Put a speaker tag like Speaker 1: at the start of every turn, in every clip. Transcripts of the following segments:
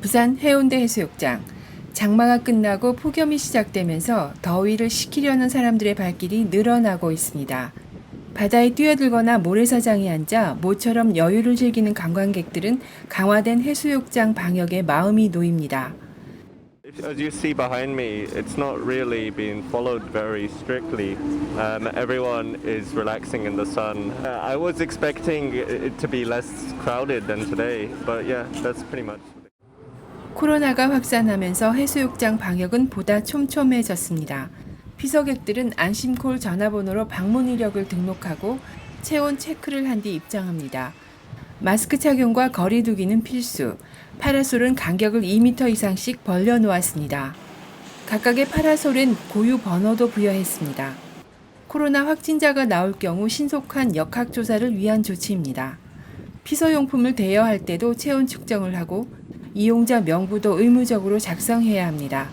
Speaker 1: 부산 해운대 해수욕장. 장마가 끝나고 폭염이 시작되면서 더위를 식히려는 사람들의 발길이 늘어나고 있습니다. 바다에 뛰어들거나 모래사장에 앉아 모처럼 여유를 즐기는 관광객들은 강화된 해수욕장 방역에 마음이 놓입니다.
Speaker 2: As you see behind me, it's not really being followed very strictly. Um, everyone is relaxing in the sun. Uh, I was expecting it to be less crowded than today, but yeah, that's pretty much.
Speaker 1: 코로나가 확산하면서 해수욕장 방역은 보다 촘촘해졌습니다. 피서객들은 안심콜 전화번호로 방문 이력을 등록하고 체온 체크를 한 뒤 입장합니다. 마스크 착용과 거리 두기는 필수. 파라솔은 간격을 2m 이상씩 벌려 놓았습니다. 각각의 파라솔엔 고유 번호도 부여했습니다. 코로나 확진자가 나올 경우 신속한 역학 조사를 위한 조치입니다. 피서용품을 대여할 때도 체온 측정을 하고 이용자 명부도 의무적으로 작성해야 합니다.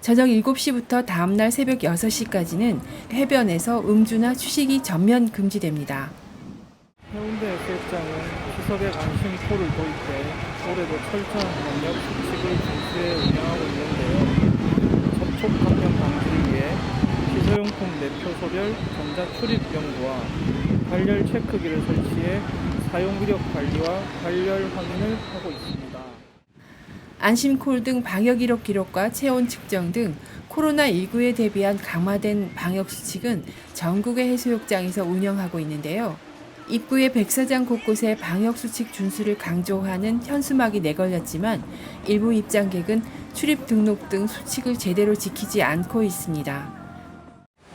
Speaker 1: 저녁 7시부터 다음날 새벽 6시까지는 해변에서 음주나 취식이 전면 금지됩니다.
Speaker 3: 해운대 해수욕장은 피서객 안심코를 도입해 올해도 철저한 방역 수칙을 준수해 운영하고 있는데요. 접촉 감염 방지를 위해 피서용품 내표 소별 전자 출입 연구와 발열 체크기를 설치해 사용 이력 관리와 발열 확인을 하고 있습니다.
Speaker 1: 안심콜 등 방역 이력 기록과 체온 측정 등 코로나19에 대비한 강화된 방역 수칙은 전국의 해수욕장에서 운영하고 있는데요. 입구의 백사장 곳곳에 방역 수칙 준수를 강조하는 현수막이 내걸렸지만 일부 입장객은 출입 등록 등 수칙을 제대로 지키지 않고 있습니다.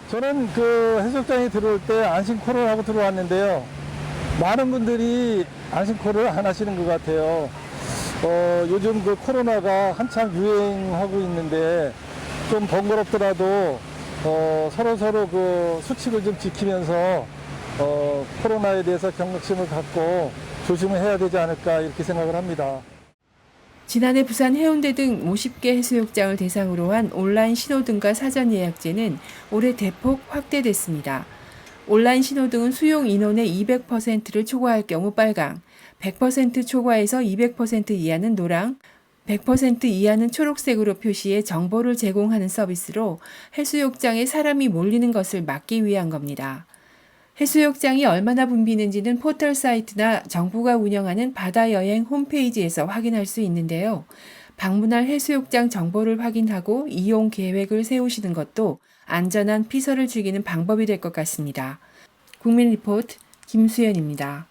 Speaker 4: 저는 그 해수욕장에 들어올 때 안심코를 하고 들어왔는데요. 많은 분들이 안심코를 안 하시는 것 같아요. 어, 요즘 그 코로나가 한참 유행하고 있는데 좀 번거롭더라도 어, 서로 서로 그 수칙을 좀 지키면서 어, 코로나에 대해서 경각심을 갖고 조심을 해야 되지 않을까 이렇게 생각을 합니다.
Speaker 1: 지난해 부산 해운대 등 50개 해수욕장을 대상으로 한 온라인 신호 등과 사전 예약제는 올해 대폭 확대됐습니다. 온라인 신호등은 수용 인원의 200%를 초과할 경우 빨강, 100% 초과해서 200% 이하는 노랑, 100% 이하는 초록색으로 표시해 정보를 제공하는 서비스로 해수욕장에 사람이 몰리는 것을 막기 위한 겁니다. 해수욕장이 얼마나 붐비는지는 포털 사이트나 정부가 운영하는 바다 여행 홈페이지에서 확인할 수 있는데요. 방문할 해수욕장 정보를 확인하고 이용 계획을 세우시는 것도 안전한 피서를 즐기는 방법이 될 것 같습니다. 국민 리포트 김수연입니다.